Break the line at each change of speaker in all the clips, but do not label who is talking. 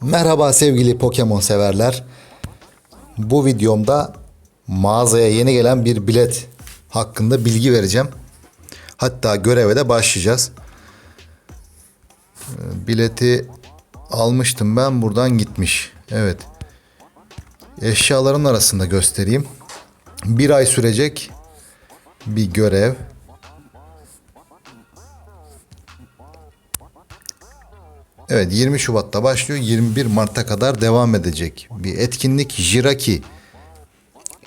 Merhaba sevgili Pokemon severler. Bu videomda mağazaya yeni gelen bir bilet hakkında bilgi vereceğim. Hatta göreve de başlayacağız. Ee, Bileti almıştım ben buradan gitmiş. Evet. Eşyaların arasında göstereyim. Bir ay sürecek bir görev. Evet 20 Şubat'ta başlıyor 21 Mart'a kadar devam edecek bir etkinlik Jiraki.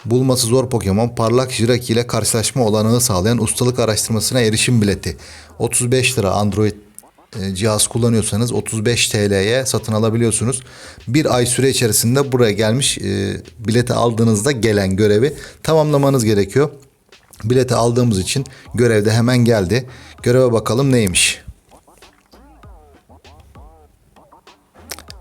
Bulması zor Pokemon parlak Jiraki ile karşılaşma olanağı sağlayan ustalık araştırmasına erişim bileti. 35 lira Android e, cihaz kullanıyorsanız 35 TL'ye satın alabiliyorsunuz. Bir ay süre içerisinde buraya gelmiş e, bileti aldığınızda gelen görevi tamamlamanız gerekiyor. Bileti aldığımız için görevde hemen geldi. Göreve bakalım neymiş.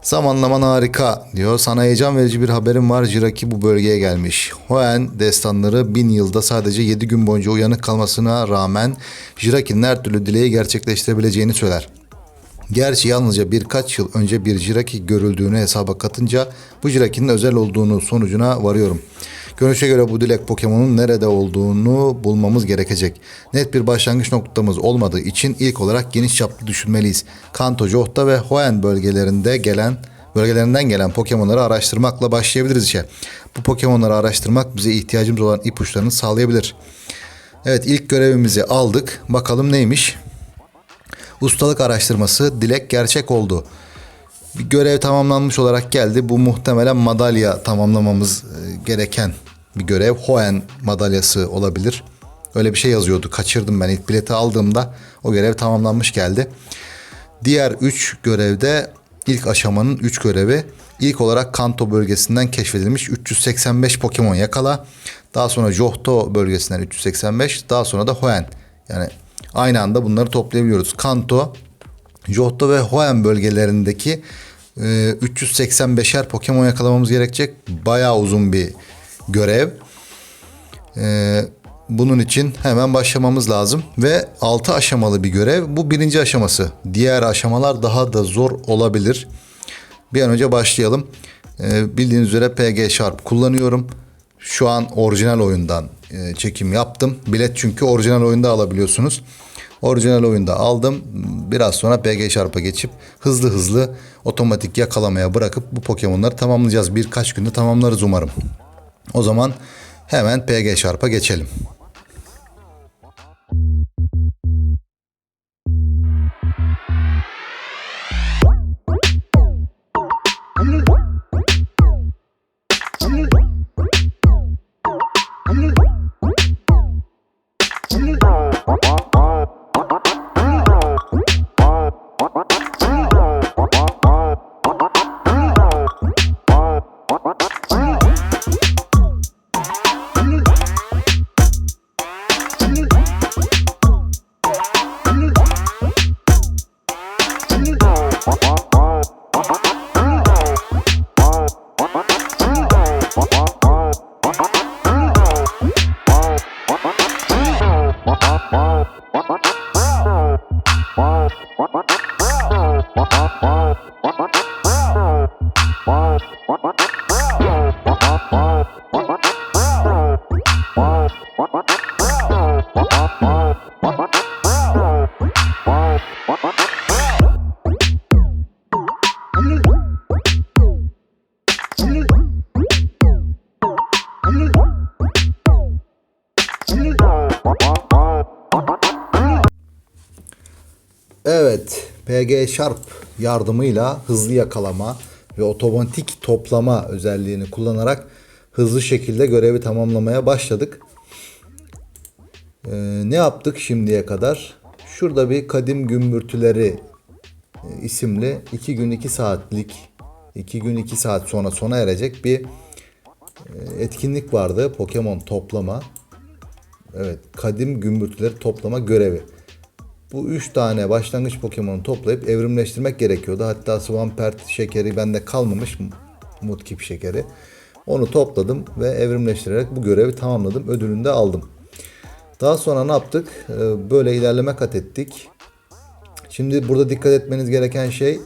Zamanlaman harika diyor. Sana heyecan verici bir haberim var. Jiraki bu bölgeye gelmiş. Hoenn destanları bin yılda sadece 7 gün boyunca uyanık kalmasına rağmen Jiraki'nin her türlü dileği gerçekleştirebileceğini söyler. Gerçi yalnızca birkaç yıl önce bir Jiraki görüldüğünü hesaba katınca bu Jiraki'nin özel olduğunu sonucuna varıyorum. Görünüşe göre bu dilek Pokemon'un nerede olduğunu bulmamız gerekecek. Net bir başlangıç noktamız olmadığı için ilk olarak geniş çaplı düşünmeliyiz. Kanto, Johta ve Hoenn bölgelerinde gelen bölgelerinden gelen Pokemon'ları araştırmakla başlayabiliriz işe. Bu Pokemon'ları araştırmak bize ihtiyacımız olan ipuçlarını sağlayabilir. Evet ilk görevimizi aldık. Bakalım neymiş? Ustalık araştırması dilek gerçek oldu. Bir görev tamamlanmış olarak geldi. Bu muhtemelen madalya tamamlamamız e, gereken bir görev. Hoenn madalyası olabilir. Öyle bir şey yazıyordu. Kaçırdım ben ilk bileti aldığımda o görev tamamlanmış geldi. Diğer 3 görevde ilk aşamanın 3 görevi ilk olarak Kanto bölgesinden keşfedilmiş 385 Pokemon yakala. Daha sonra Johto bölgesinden 385, daha sonra da Hoenn. Yani aynı anda bunları toplayabiliyoruz. Kanto, Johto ve Hoenn bölgelerindeki e, 385'er Pokemon yakalamamız gerekecek. Bayağı uzun bir görev. E, bunun için hemen başlamamız lazım ve 6 aşamalı bir görev. Bu birinci aşaması. Diğer aşamalar daha da zor olabilir. Bir an önce başlayalım. E, bildiğiniz üzere PG Sharp kullanıyorum. Şu an orijinal oyundan e, çekim yaptım. Bilet çünkü orijinal oyunda alabiliyorsunuz. Orijinal oyunda aldım. Biraz sonra PG Sharp'a geçip hızlı hızlı otomatik yakalamaya bırakıp bu Pokemon'ları tamamlayacağız. Birkaç günde tamamlarız umarım. O zaman hemen PG Sharp'a geçelim. Evet, PG Sharp yardımıyla hızlı yakalama ve otomatik toplama özelliğini kullanarak hızlı şekilde görevi tamamlamaya başladık. Ee, ne yaptık şimdiye kadar? Şurada bir Kadim Gümbürtüleri e, isimli 2 gün 2 saatlik 2 gün 2 saat sonra sona erecek bir e, etkinlik vardı. Pokemon toplama. Evet, kadim gümbürtüleri toplama görevi. Bu üç tane başlangıç Pokemon'u toplayıp evrimleştirmek gerekiyordu. Hatta Swampert şekeri bende kalmamış. Mudkip şekeri. Onu topladım ve evrimleştirerek bu görevi tamamladım. Ödülünü de aldım. Daha sonra ne yaptık? Ee, Böyle ilerleme kat ettik. Şimdi burada dikkat etmeniz gereken şey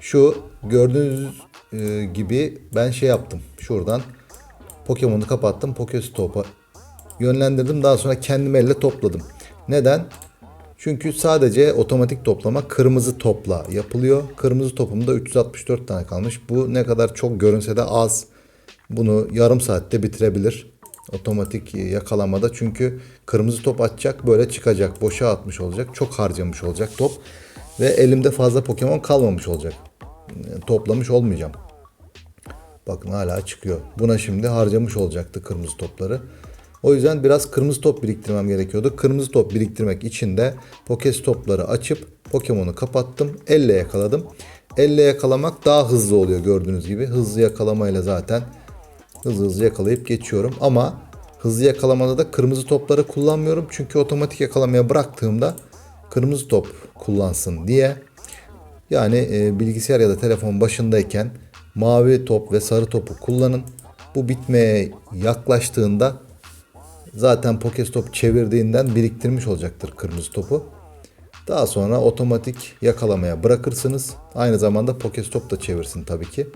Şu gördüğünüz e, gibi ben şey yaptım. Şuradan Pokemon'u kapattım. Pokestop'a yönlendirdim. Daha sonra kendim elle topladım. Neden? Çünkü sadece otomatik toplama kırmızı topla yapılıyor. Kırmızı topumda 364 tane kalmış. Bu ne kadar çok görünse de az. Bunu yarım saatte bitirebilir. Otomatik yakalamada çünkü kırmızı top atacak böyle çıkacak. Boşa atmış olacak. Çok harcamış olacak top. Ve elimde fazla Pokemon kalmamış olacak. Toplamış olmayacağım. Bakın hala çıkıyor. Buna şimdi harcamış olacaktı kırmızı topları. O yüzden biraz kırmızı top biriktirmem gerekiyordu. Kırmızı top biriktirmek için de Pokestop'ları açıp Pokemon'u kapattım. Elle yakaladım. Elle yakalamak daha hızlı oluyor gördüğünüz gibi. Hızlı yakalamayla zaten hızlı hızlı yakalayıp geçiyorum. Ama hızlı yakalamada da kırmızı topları kullanmıyorum. Çünkü otomatik yakalamaya bıraktığımda kırmızı top kullansın diye yani e, bilgisayar ya da telefon başındayken mavi top ve sarı topu kullanın. Bu bitmeye yaklaştığında zaten Pokestop çevirdiğinden biriktirmiş olacaktır kırmızı topu. Daha sonra otomatik yakalamaya bırakırsınız. Aynı zamanda Pokestop da çevirsin tabii ki.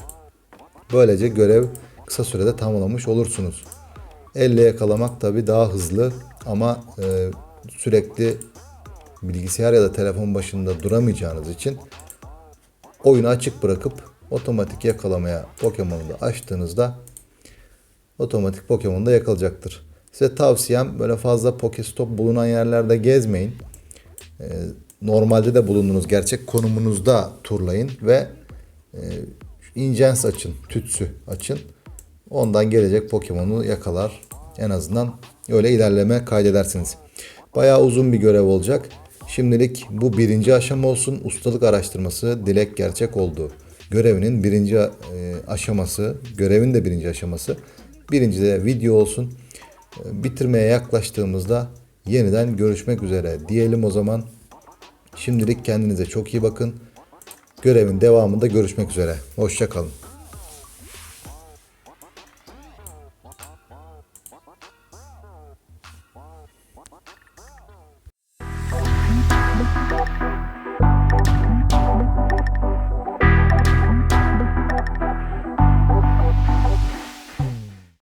Böylece görev kısa sürede tamamlamış olursunuz. Elle yakalamak tabii daha hızlı ama e, sürekli bilgisayar ya da telefon başında duramayacağınız için oyunu açık bırakıp otomatik yakalamaya Pokemon'u da açtığınızda otomatik Pokemon da yakalayacaktır. Size tavsiyem böyle fazla Pokestop bulunan yerlerde gezmeyin. Ee, normalde de bulunduğunuz gerçek konumunuzda turlayın ve e, incens açın, tütsü açın. Ondan gelecek Pokemon'u yakalar. En azından öyle ilerleme kaydedersiniz. Bayağı uzun bir görev olacak. Şimdilik bu birinci aşama olsun. Ustalık araştırması dilek gerçek oldu. Görevinin birinci e, aşaması, görevin de birinci aşaması. Birinci de video olsun. Bitirmeye yaklaştığımızda yeniden görüşmek üzere diyelim o zaman. Şimdilik kendinize çok iyi bakın. Görevin devamında görüşmek üzere. Hoşçakalın.